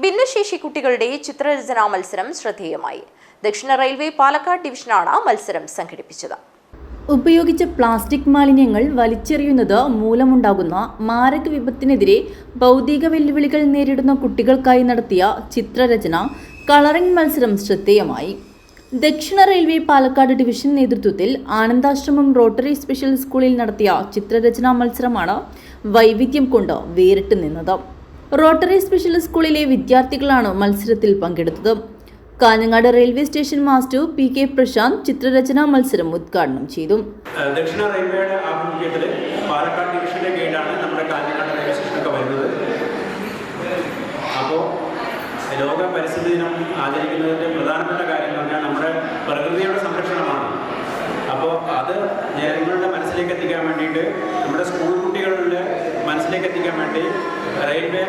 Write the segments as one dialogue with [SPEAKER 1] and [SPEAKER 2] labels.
[SPEAKER 1] ഭിന്നശേഷി കുട്ടികളുടെ ചിത്രരചനാ മത്സരം ശ്രദ്ധേയമായി. ദക്ഷിണ റെയിൽവേ പാലക്കാട് ഡിവിഷനാണ് മത്സരം സംഘടിപ്പിച്ചത്.
[SPEAKER 2] ഉപയോഗിച്ച പ്ലാസ്റ്റിക് മാലിന്യങ്ങൾ വലിച്ചെറിയുന്നത് മൂലമുണ്ടാകുന്ന മാരക വിപത്തിനെതിരെ ഭൗതിക വെല്ലുവിളികൾ നേരിടുന്ന കുട്ടികൾക്കായി നടത്തിയ ചിത്രരചന കളറിംഗ് മത്സരം ശ്രദ്ധേയമായി. ദക്ഷിണ റെയിൽവേ പാലക്കാട് ഡിവിഷൻ നേതൃത്വത്തിൽ ആനന്ദാശ്രമം റോട്ടറി സ്പെഷ്യൽ സ്കൂളിൽ നടത്തിയ ചിത്രരചനാ മത്സരമാണ് വൈവിധ്യം കൊണ്ട് വേറിട്ട് നിന്നത്. റോട്ടറി സ്പെഷ്യൽ സ്കൂളിലെ വിദ്യാർത്ഥികളാണ് മത്സരത്തിൽ പങ്കെടുത്തത്. Kanhangad railway station master P K Prashanth ചിത്രരചനാ മത്സരം ഉദ്ഘാടനം ചെയ്തു.
[SPEAKER 3] ദക്ഷിണ റെയിൽവേയുടെ ആഭിമുഖ്യത്തിൽ പാലക്കാട് ഡിവിഷന്റെ കീഴിലാണ് നമ്മുടെ കാഞ്ഞങ്ങാട് റെയിൽവേ സ്റ്റേഷനൊക്കെ വരുന്നത്. അപ്പോൾ ലോക പരിസ്ഥിതി ദിനം ആചരിക്കുന്നതിന്റെ പ്രധാനപ്പെട്ട കാര്യം എന്ന് പറഞ്ഞാൽ നമ്മുടെ പ്രകൃതിയുടെ സംരക്ഷണമാണ്. അപ്പോൾ അത് ജനങ്ങളുടെ മനസ്സിലേക്ക് എത്തിക്കാൻ വേണ്ടിയിട്ട് നമ്മുടെ സ്കൂൾ കുട്ടികളുടെ മനസ്സിലേക്ക് എത്തിക്കാൻ വേണ്ടി റെയിൽവേ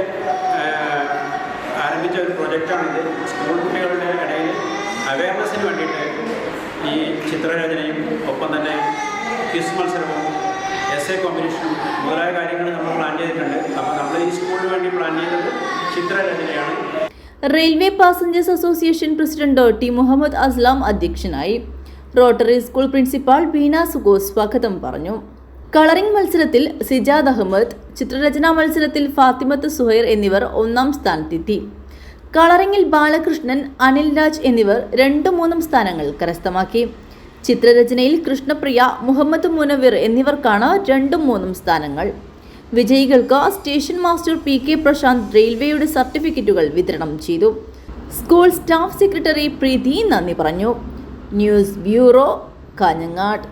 [SPEAKER 3] ആരംഭിച്ച ഒരു പ്രൊജക്റ്റാണിത്. സ്കൂൾ കുട്ടികളുടെ ഇടയിൽ അവയർനെസ്സിന് വേണ്ടിയിട്ട് ഈ ചിത്രരചനയും ഒപ്പം തന്നെ ക്വിസ് മത്സരവും എസ് എ കോമ്പറ്റീഷനും മുതലായ കാര്യങ്ങൾ നമ്മൾ പ്ലാൻ ചെയ്തിട്ടുണ്ട്. അപ്പോൾ നമ്മൾ ഈ സ്കൂളിന് വേണ്ടി പ്ലാൻ ചെയ്തത് ചിത്രരചനയാണ്.
[SPEAKER 2] Railway passengers association president T Muhammad Aslam അധ്യക്ഷനായി. Rotary school principal Beena Sugos സ്വാഗതം പറഞ്ഞു. കളറിംഗ് മത്സരത്തിൽ സിജാദ് അഹമ്മദ് ചിത്രരചനാ മത്സരത്തിൽ ഫാത്തിമത്ത് സുഹൈർ എന്നിവർ ഒന്നാം സ്ഥാനത്തെത്തി. കളറിംഗിൽ ബാലകൃഷ്ണൻ അനിൽ രാജ് എന്നിവർ രണ്ടും മൂന്നും സ്ഥാനങ്ങൾ കരസ്ഥമാക്കി. ചിത്രരചനയിൽ കൃഷ്ണപ്രിയ മുഹമ്മദ് മുനവിർ എന്നിവർക്കാണ് രണ്ടും മൂന്നും സ്ഥാനങ്ങൾ. വിജയികൾക്ക് station master P K Prashanth റെയിൽവേയുടെ സർട്ടിഫിക്കറ്റുകൾ വിതരണം ചെയ്തു. സ്കൂൾ സ്റ്റാഫ് സെക്രട്ടറി പ്രീതി നന്ദി പറഞ്ഞു. News bureau Kanhangad.